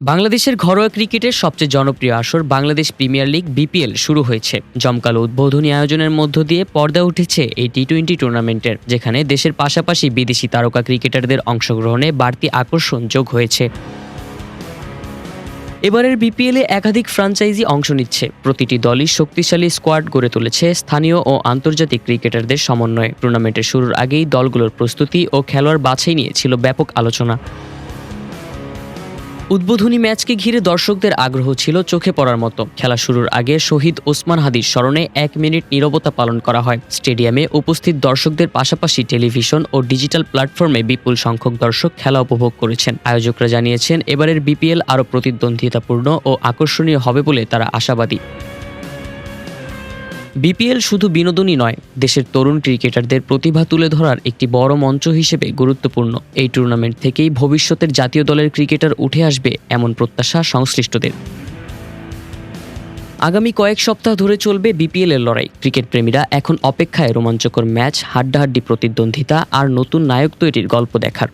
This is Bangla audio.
বাংলাদেশের ঘরোয়া ক্রিকেটের সবচেয়ে জনপ্রিয় আসর বাংলাদেশ প্রিমিয়ার লিগ, বিপিএল শুরু হয়েছে। জমকালো উদ্বোধনী আয়োজনের মধ্য দিয়ে পর্দা উঠেছে এই টি টোয়েন্টি টুর্নামেন্টের, যেখানে দেশের পাশাপাশি বিদেশি তারকা ক্রিকেটারদের অংশগ্রহণে বাড়তি আকর্ষণ যোগ হয়েছে। এবারের বিপিএলে একাধিক ফ্র্যাঞ্চাইজি অংশ নিচ্ছে। প্রতিটি দলই শক্তিশালী স্কোয়াড গড়ে তুলেছে স্থানীয় ও আন্তর্জাতিক ক্রিকেটারদের সমন্বয়ে। টুর্নামেন্টের শুরুর আগেই দলগুলোর প্রস্তুতি ও খেলোয়াড় বাছাই নিয়ে ছিল ব্যাপক আলোচনা। উদ্বোধনী ম্যাচকে ঘিরে দর্শকদের আগ্রহ ছিল চোখে পড়ার মতো। খেলা শুরুর আগে শহীদ ওসমান হাদির স্মরণে এক মিনিট নিরবতা পালন করা হয়। স্টেডিয়ামে উপস্থিত দর্শকদের পাশাপাশি টেলিভিশন ও ডিজিটাল প্ল্যাটফর্মে বিপুল সংখ্যক দর্শক খেলা উপভোগ করেছেন। আয়োজকরা জানিয়েছেন, এবারের বিপিএল আরও প্রতিদ্বন্দ্বিতাপূর্ণ ও আকর্ষণীয় হবে বলে তারা আশাবাদী। বিপিএল শুধু বিনোদনই নয়, দেশের তরুণ ক্রিকেটারদের প্রতিভা তুলে ধরার একটি বড় মঞ্চ হিসেবে গুরুত্বপূর্ণ। এই টুর্নামেন্ট থেকেই ভবিষ্যতের জাতীয় দলের ক্রিকেটার উঠে আসবে এমন প্রত্যাশা সংশ্লিষ্টদের। আগামী কয়েক সপ্তাহ ধরে চলবে বিপিএল এর লড়াই। ক্রিকেট প্রেমীরা এখন অপেক্ষায় রোমাঞ্চকর ম্যাচ, হাড্ডাহাড্ডি প্রতিদ্বন্দ্বিতা আর নতুন নায়ক তৈরির গল্প দেখার।